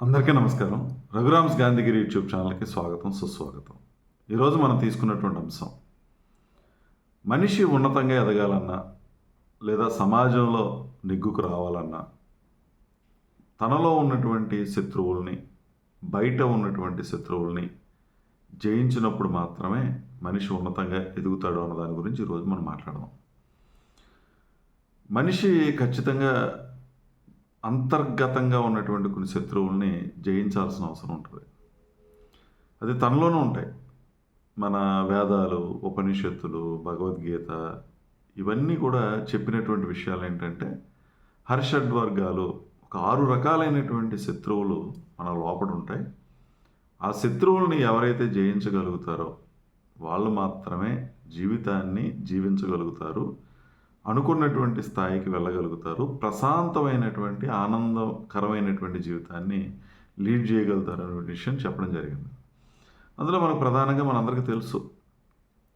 అందరికీ నమస్కారం. రఘురామ్స్ గాంధీగిరి యూట్యూబ్ ఛానల్కి స్వాగతం సుస్వాగతం. ఈరోజు మనం తీసుకున్నటువంటి అంశం మనిషి ఉన్నతంగా ఎదగాలన్నా లేదా సమాజంలో నిగ్గుకు రావాలన్నా తనలో ఉన్నటువంటి శత్రువుల్ని బయట ఉన్నటువంటి శత్రువుల్ని జయించినప్పుడు మాత్రమే మనిషి ఉన్నతంగా ఎదుగుతాడు అన్న దాని గురించి ఈరోజు మనం మాట్లాడదాం. మనిషి ఖచ్చితంగా అంతర్గతంగా ఉన్నటువంటి కొన్ని శత్రువుల్ని జయించాల్సిన అవసరం ఉంటుంది. అది తనలోనే ఉంటాయి. మన వేదాలు ఉపనిషత్తులు భగవద్గీత ఇవన్నీ కూడా చెప్పినటువంటి విషయాలు ఏంటంటే హర్షడ్వర్గాలు ఒక ఆరు రకాలైనటువంటి శత్రువులు మన లోపల ఉంటాయి. ఆ శత్రువుల్ని ఎవరైతే జయించగలుగుతారో వాళ్ళు మాత్రమే జీవితాన్ని జీవించగలుగుతారు. అనుకున్నటువంటి స్థాయికి వెళ్ళగలుగుతారు. ప్రశాంతమైనటువంటి ఆనందకరమైనటువంటి జీవితాన్ని లీడ్ చేయగలుగుతారు అనే విషయం చెప్పడం జరిగింది. అందులో మనకు ప్రధానంగా మనందరికీ తెలుసు.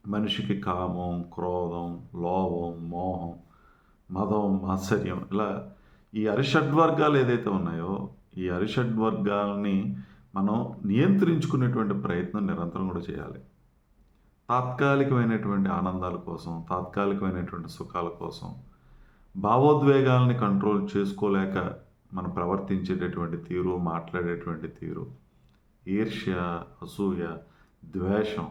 మనిషికి కామం క్రోధం లోభం మోహం మదం మాత్సర్యం ఇలా ఈ అరిషడ్వర్గాలు ఏదైతే ఉన్నాయో ఈ అరిషడ్వర్గాల్ని మనం నియంత్రించుకునేటువంటి ప్రయత్నం నిరంతరం కూడా చేయాలి. తాత్కాలికమైనటువంటి ఆనందాల కోసం తాత్కాలికమైనటువంటి సుఖాల కోసం భావోద్వేగాల్ని కంట్రోల్ చేసుకోలేక మనం ప్రవర్తించేటటువంటి తీరు మాట్లాడేటువంటి తీరు ఈర్ష్య అసూయ ద్వేషం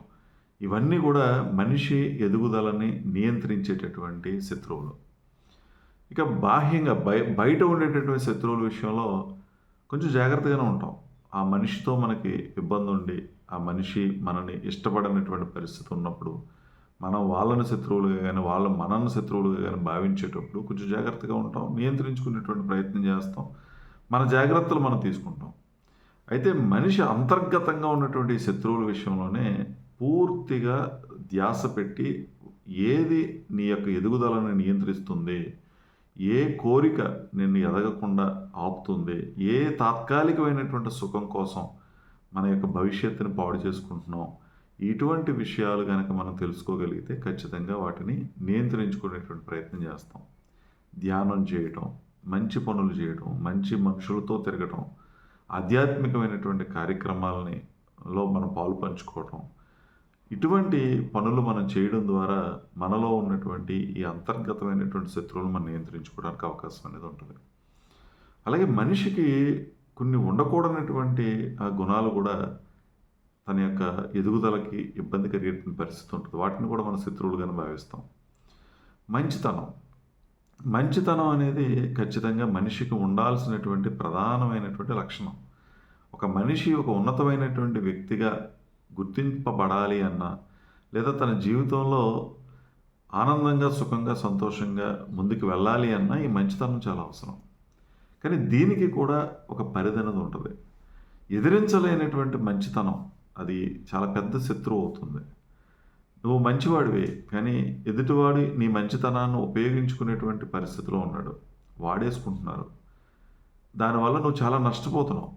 ఇవన్నీ కూడా మనిషి ఎదుగుదలని నియంత్రించేటటువంటి శత్రువులు. ఇక బాహ్యంగా బయ బయట ఉండేటటువంటి శత్రువుల విషయంలో కొంచెం జాగ్రత్తగానే ఉంటాం. ఆ మనిషితో మనకి ఇబ్బంది ఉండి ఆ మనిషి మనని ఇష్టపడనటువంటి పరిస్థితి ఉన్నప్పుడు మనం వాళ్ళని శత్రువులుగా కానీ వాళ్ళ మనల్ని శత్రువులుగా కానీ భావించేటప్పుడు కొంచెం జాగ్రత్తగా ఉంటాం నియంత్రించుకునేటువంటి ప్రయత్నం చేస్తాం మన జాగ్రత్తలు మనం తీసుకుంటాం. అయితే మనిషి అంతర్గతంగా ఉన్నటువంటి శత్రువుల విషయంలోనే పూర్తిగా ధ్యాస పెట్టి ఏది నీ యొక్క ఎదుగుదలను నియంత్రిస్తుంది ఏ కోరిక నిన్ను ఎదగకుండా ఆపుతుంది ఏ తాత్కాలికమైనటువంటి సుఖం కోసం మన యొక్క భవిష్యత్తుని పాడు చేసుకుంటున్నాం. ఇటువంటి విషయాలు కనుక మనం తెలుసుకోగలిగితే ఖచ్చితంగా వాటిని నియంత్రించుకునేటువంటి ప్రయత్నం చేస్తాం. ధ్యానం చేయటం మంచి పనులు చేయటం మంచి మనుషులతో తిరగటం ఆధ్యాత్మికమైనటువంటి కార్యక్రమాలని లో మనం పాలు పంచుకోవటం ఇటువంటి పనులు మనం చేయడం ద్వారా మనలో ఉన్నటువంటి ఈ అంతర్గతమైనటువంటి శత్రువులు మనం నియంత్రించుకోవడానికి అవకాశం అనేది ఉంటుంది. అలాగే మనిషికి కొన్ని ఉండకూడనటువంటి ఆ గుణాలు కూడా తన యొక్క ఎదుగుదలకి ఇబ్బంది కలిగేటువంటి పరిస్థితి ఉంటుంది. వాటిని కూడా మన శత్రువులుగానే భావిస్తాం. మంచితనం. మంచితనం అనేది ఖచ్చితంగా మనిషికి ఉండాల్సినటువంటి ప్రధానమైనటువంటి లక్షణం. ఒక మనిషి ఒక ఉన్నతమైనటువంటి వ్యక్తిగా గుర్తింపబడాలి అన్న లేదా తన జీవితంలో ఆనందంగా సుఖంగా సంతోషంగా ముందుకు వెళ్ళాలి అన్న ఈ మంచితనం చాలా అవసరం. కానీ దీనికి కూడా ఒక పరిధి అనేది ఉంటుంది. ఎదిరించలేనటువంటి మంచితనం అది చాలా పెద్ద శత్రువు అవుతుంది. నువ్వు మంచివాడివే కానీ ఎదుటివాడి నీ మంచితనాన్ని ఉపయోగించుకునేటువంటి పరిస్థితిలో ఉన్నాడు. వాడేసుకుంటున్నారు. దానివల్ల నువ్వు చాలా నష్టపోతున్నావు.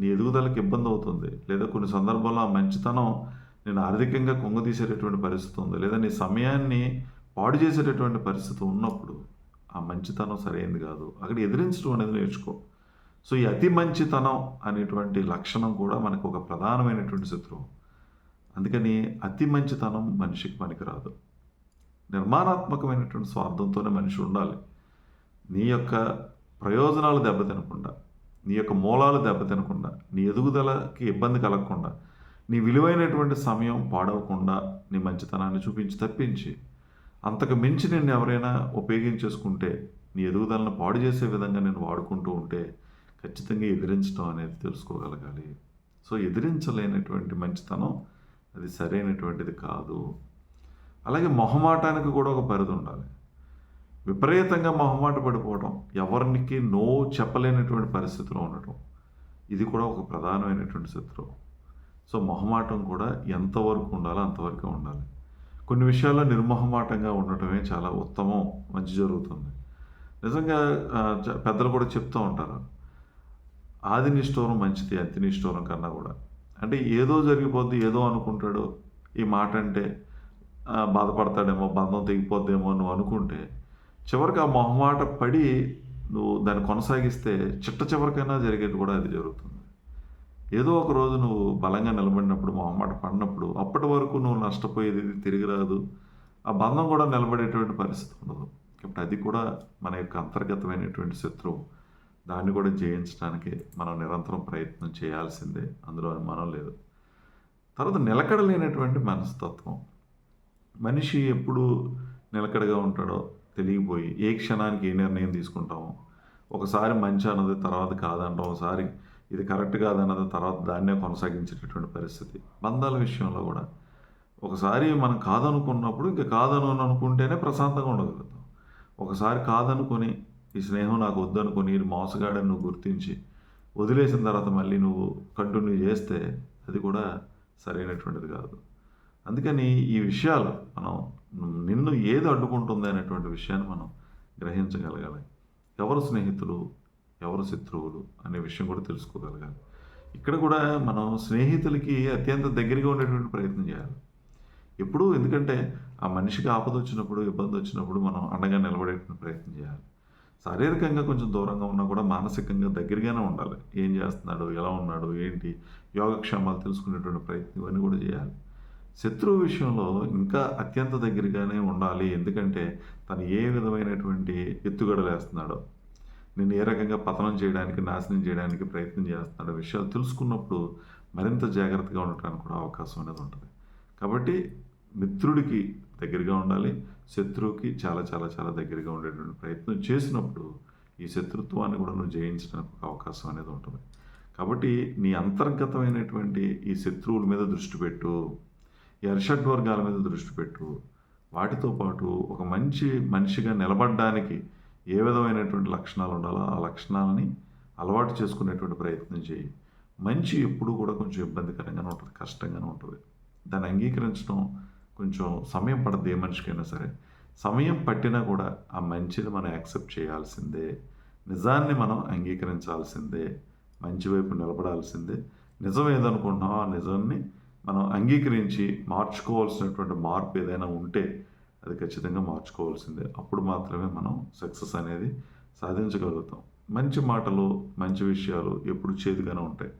నీ ఎదుగుదలకు ఇబ్బంది అవుతుంది. లేదా కొన్ని సందర్భాల్లో ఆ మంచితనం నేను ఆర్థికంగా కుంగదీసేటటువంటి పరిస్థితి ఉంది. లేదా నీ సమయాన్ని పాడు చేసేటటువంటి పరిస్థితి ఉన్నప్పుడు ఆ మంచితనం సరైనది కాదు. అక్కడ ఎదిరించడం అనేది నేర్చుకో. సో ఈ అతి మంచితనం అనేటువంటి లక్షణం కూడా మనకు ఒక ప్రధానమైనటువంటి శత్రువు. అందుకని అతి మంచితనం మనిషికి పనికిరాదు. నిర్మాణాత్మకమైనటువంటి స్వార్థంతోనే మనిషి ఉండాలి. నీ యొక్క ప్రయోజనాలు దెబ్బతినకుండా నీ యొక్క మూలాలు దెబ్బతినకుండా నీ ఎదుగుదలకి ఇబ్బంది కలగకుండా నీ విలువైనటువంటి సమయం పాడవకుండా నీ మంచితనాన్ని చూపించి తప్పించి అంతకు మించి నేను ఎవరైనా ఉపయోగించేసుకుంటే నీ ఎదుగుదలను పాడు చేసే విధంగా నేను వాడుకుంటూ ఉంటే ఖచ్చితంగా ఎదిరించడం అనేది తెలుసుకోగలగాలి. సో ఎదిరించలేనటువంటి మంచితనం అది సరైనటువంటిది కాదు. అలాగే మొహమాటానికి కూడా ఒక పరిధి ఉండాలి. విపరీతంగా మొహమాట పడిపోవడం ఎవరికి నో చెప్పలేనటువంటి పరిస్థితిలో ఉండటం ఇది కూడా ఒక ప్రధానమైనటువంటి శత్రువు. సో మొహమాటం కూడా ఎంతవరకు ఉండాలో అంతవరకే ఉండాలి. కొన్ని విషయాల్లో నిర్మోహమాటంగా ఉండటమే చాలా ఉత్తమం మంచి జరుగుతుంది. నిజంగా చ- పెద్దలు కూడా చెప్తూ ఉంటారు. ఆది నిష్ఠూరం మంచిది అతి నిష్ఠూరం కన్నా కూడా. అంటే ఏదో జరిగిపోద్ది ఏదో అనుకుంటాడు ఈ మాట అంటే బాధపడతాడేమో బంధం తెగిపోద్దేమో నువ్వు అనుకుంటే చివరికి ఆ మొహమాట పడి నువ్వు దాన్ని కొనసాగిస్తే చిట్ట చివరికైనా జరిగేది కూడా అది జరుగుతుంది. ఏదో ఒక రోజు నువ్వు బలంగా నిలబడినప్పుడు మొహమాట పడినప్పుడు అప్పటి వరకు నువ్వు నష్టపోయేది ఇది తిరిగి రాదు. ఆ బంధం కూడా నిలబడేటువంటి పరిస్థితి ఉండదు. కాబట్టి అది కూడా మన యొక్క అంతర్గతమైనటువంటి శత్రువు. దాన్ని కూడా జయించడానికి మనం నిరంతరం ప్రయత్నం చేయాల్సిందే. అందులో అనుమానం లేదు. తర్వాత నిలకడ లేనటువంటి మనస్తత్వం. మనిషి ఎప్పుడు నిలకడగా ఉంటాడో తెలియపోయి ఏ క్షణానికి ఏ నిర్ణయం తీసుకుంటామో. ఒకసారి మంచి అన్నది తర్వాత కాదంటాం. ఒకసారి ఇది కరెక్ట్ కాదన్నది తర్వాత దాన్నే కొనసాగించేటటువంటి పరిస్థితి. బంధాల విషయంలో కూడా. ఒకసారి మనం కాదనుకున్నప్పుడు ఇంకా కాదను అని అనుకుంటేనే ప్రశాంతంగా ఉండగలుగుతాం. ఒకసారి కాదనుకొని ఈ స్నేహం నాకు వద్దనుకొని ఇది మోసగాడని నువ్వు గుర్తించి వదిలేసిన తర్వాత మళ్ళీ నువ్వు కంటిన్యూ చేస్తే అది కూడా సరైనటువంటిది కాదు. అందుకని ఈ విషయాలు మనం నిన్ను ఏది అడ్డుకుంటుంది అనేటువంటి విషయాన్ని మనం గ్రహించగలగాలి. ఎవరు స్నేహితులు? ఎవరు శత్రువులు అనే విషయం కూడా తెలుసుకోగలగాలి. ఇక్కడ కూడా మనం స్నేహితులకి అత్యంత దగ్గరగా ఉండేటువంటి ప్రయత్నం చేయాలి. ఎప్పుడూ ఎందుకంటే ఆ మనిషికి ఆపద వచ్చినప్పుడు ఇబ్బంది వచ్చినప్పుడు మనం అండగా నిలబడేటువంటి ప్రయత్నం చేయాలి. శారీరకంగా కొంచెం దూరంగా ఉన్నా కూడా మానసికంగా దగ్గరగానే ఉండాలి. ఏం చేస్తున్నాడు ఎలా ఉన్నాడు ఏంటి యోగక్షేమాలు తెలుసుకునేటువంటి ప్రయత్నం ఇవన్నీ కూడా చేయాలి. శత్రువు విషయంలో ఇంకా అత్యంత దగ్గరగానే ఉండాలి. ఎందుకంటే తను ఏ విధమైనటువంటి ఎత్తుగడలు వేస్తున్నాడో నేను ఏ రకంగా పతనం చేయడానికి నాశనం చేయడానికి ప్రయత్నం చేస్తున్నాడో విషయాలు తెలుసుకున్నప్పుడు మరింత జాగ్రత్తగా ఉండటానికి కూడా అవకాశం అనేది ఉంటుంది. కాబట్టి మిత్రుడికి దగ్గరగా ఉండాలి శత్రువుకి చాలా చాలా చాలా దగ్గరగా ఉండేటువంటి ప్రయత్నం చేసినప్పుడు ఈ శత్రుత్వాన్ని కూడా నువ్వు జయించడానికి ఒక అవకాశం అనేది ఉంటుంది. కాబట్టి నీ అంతర్గతమైనటువంటి ఈ శత్రువుల మీద దృష్టి పెట్టు ఈ అరిషడ్ వర్గాల మీద దృష్టి పెట్టు. వాటితో పాటు ఒక మంచి మనిషిగా నిలబడడానికి ఏ విధమైనటువంటి లక్షణాలు ఉండాలో ఆ లక్షణాలని అలవాటు చేసుకునేటువంటి ప్రయత్నం చేయి. మంచి ఎప్పుడు కూడా కొంచెం ఇబ్బందికరంగానే ఉంటుంది కష్టంగానే ఉంటుంది. దాన్ని అంగీకరించడం కొంచెం సమయం పడద్దు ఏ మనిషికైనా సరే. సమయం పట్టినా కూడా ఆ మంచిని మనం యాక్సెప్ట్ చేయాల్సిందే. నిజాన్ని మనం అంగీకరించాల్సిందే. మంచి వైపు నిలబడాల్సిందే. నిజం ఏదనుకుంటున్నామో ఆ నిజాన్ని మనం అంగీకరించి మార్చుకోవాల్సినటువంటి మార్పు ఏదైనా ఉంటే అది ఖచ్చితంగా మార్చుకోవాల్సిందే. అప్పుడు మాత్రమే మనం సక్సెస్ అనేది సాధించగలుగుతాం. మంచి మాటలు మంచి విషయాలు ఎప్పుడు చేదుగానే ఉంటాయి.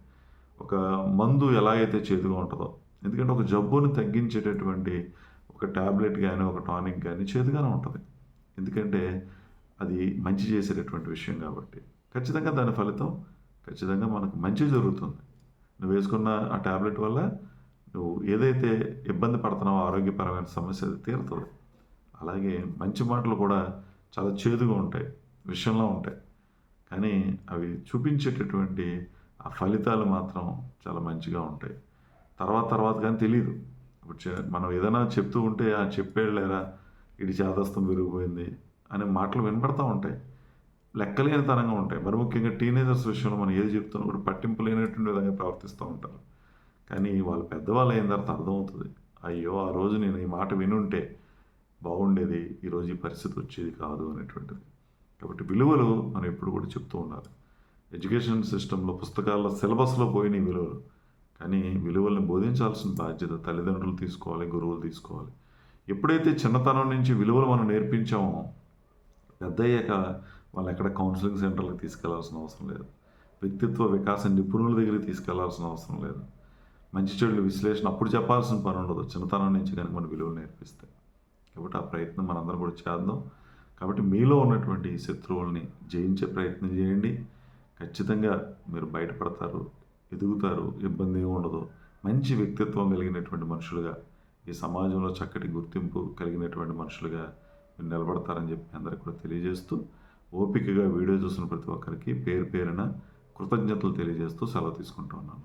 ఒక మందు ఎలా అయితే చేదుగా ఉంటుందో ఎందుకంటే ఒక జబ్బుని తగ్గించేటటువంటి ఒక ట్యాబ్లెట్ కానీ ఒక టానిక్ కానీ చేదుగానే ఉంటుంది. ఎందుకంటే అది మంచి చేసేటటువంటి విషయం కాబట్టి. ఖచ్చితంగా దాని ఫలితం ఖచ్చితంగా మనకు మంచి జరుగుతుంది. నువ్వు వేసుకున్న ఆ ట్యాబ్లెట్ వల్ల నువ్వు ఏదైతే ఇబ్బంది పడుతున్నావో ఆరోగ్యపరమైన సమస్య అది తీరుతుంది. అలాగే మంచి మాటలు కూడా చాలా చేదుగా ఉంటాయి విషయంలో ఉంటాయి. కానీ అవి చూపించేటటువంటి ఆ ఫలితాలు మాత్రం చాలా మంచిగా ఉంటాయి. తర్వాత తర్వాత కానీ తెలియదు ఇప్పుడు మనం ఏదైనా చెప్తూ ఉంటే ఆ చెప్పేళ్ళేరా ఇటు చేదస్తం పెరిగిపోయింది అనే మాటలు వినపడతా ఉంటాయి. లెక్కలేనితనంగా ఉంటాయి. మరి ముఖ్యంగా టీనేజర్స్ విషయంలో మనం ఏది చెప్తున్నా కూడా పట్టింపు లేనటువంటి విధంగా ప్రవర్తిస్తూ ఉంటారు. కానీ వాళ్ళు పెద్దవాళ్ళు అయిన తర్వాత అర్థమవుతుంది. అయ్యో ఆ రోజు నేను ఈ మాట వినుంటే బాగుండేది ఈరోజు ఈ పరిస్థితి వచ్చేది కాదు అనేటువంటిది. కాబట్టి విలువలు మనం ఎప్పుడు కూడా చెప్తూ ఉండాలి. ఎడ్యుకేషన్ సిస్టంలో పుస్తకాల్లో సిలబస్లో పోయిన విలువలు. కానీ విలువల్ని బోధించాల్సిన బాధ్యత తల్లిదండ్రులు తీసుకోవాలి గురువులు తీసుకోవాలి. ఎప్పుడైతే చిన్నతనం నుంచి విలువలు మనం నేర్పించామో పెద్ద అయ్యాక వాళ్ళు ఎక్కడ కౌన్సిలింగ్ సెంటర్లకు తీసుకెళ్ళాల్సిన అవసరం లేదు. వ్యక్తిత్వ వికాస నిపుణుల దగ్గరికి తీసుకెళ్ళాల్సిన అవసరం లేదు. మంచి చెడుల విశ్లేషణ అప్పుడు చెప్పాల్సిన పని ఉండదు. చిన్నతనం నుంచి కనుక మన విలువలు నేర్పిస్తే. కాబట్టి ఆ ప్రయత్నం మనందరం కూడా చేద్దాం. కాబట్టి మీలో ఉన్నటువంటి శత్రువుల్ని జయించే ప్రయత్నం చేయండి. ఖచ్చితంగా మీరు బయటపడతారు ఎదుగుతారు ఇబ్బంది ఉండదు. మంచి వ్యక్తిత్వం కలిగినటువంటి మనుషులుగా ఈ సమాజంలో చక్కటి గుర్తింపు కలిగినటువంటి మనుషులుగా మీరు నిలబడతారని చెప్పి అందరికీ కూడా తెలియజేస్తూ ఓపికగా వీడియో చూసిన ప్రతి ఒక్కరికి పేరు పేరున కృతజ్ఞతలు తెలియజేస్తూ సెలవు తీసుకుంటూ ఉన్నాను.